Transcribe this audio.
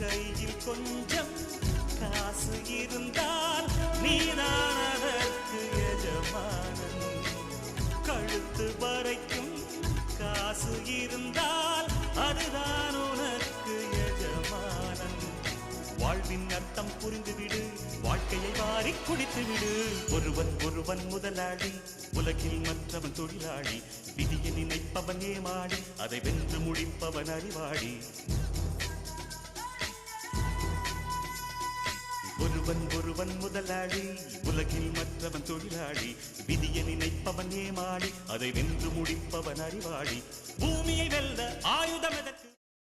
கையில் கொஞ்சம் காசு இருந்தால் நீதான் அதற்கு எஜமானன். கழுத்து வரைக்கும் காசு இருந்தால் அதுதான் உனக்கு எஜமானன். வாழ்வின் அர்த்தம் புரிந்துவிடு வாழ்க்கையை வாரி குடித்துவிடு. ஒருவன் ஒருவன் முதலாளி உலகில் மற்றவன் தொழிலாளி. விதியை நினைப்பவன் ஏமாடி அதை வென்று முடிப்பவன் அறிவாடி ஒருவன் ஒருவன் முதலாளி உலகில் மற்றவன் தொழிலாளி விதியை நினைப்பவன் ஏமாளி அதை வென்று முடிப்பவன் அறிவாளி. பூமியை வெல்ல ஆயுதம் எதற்கு?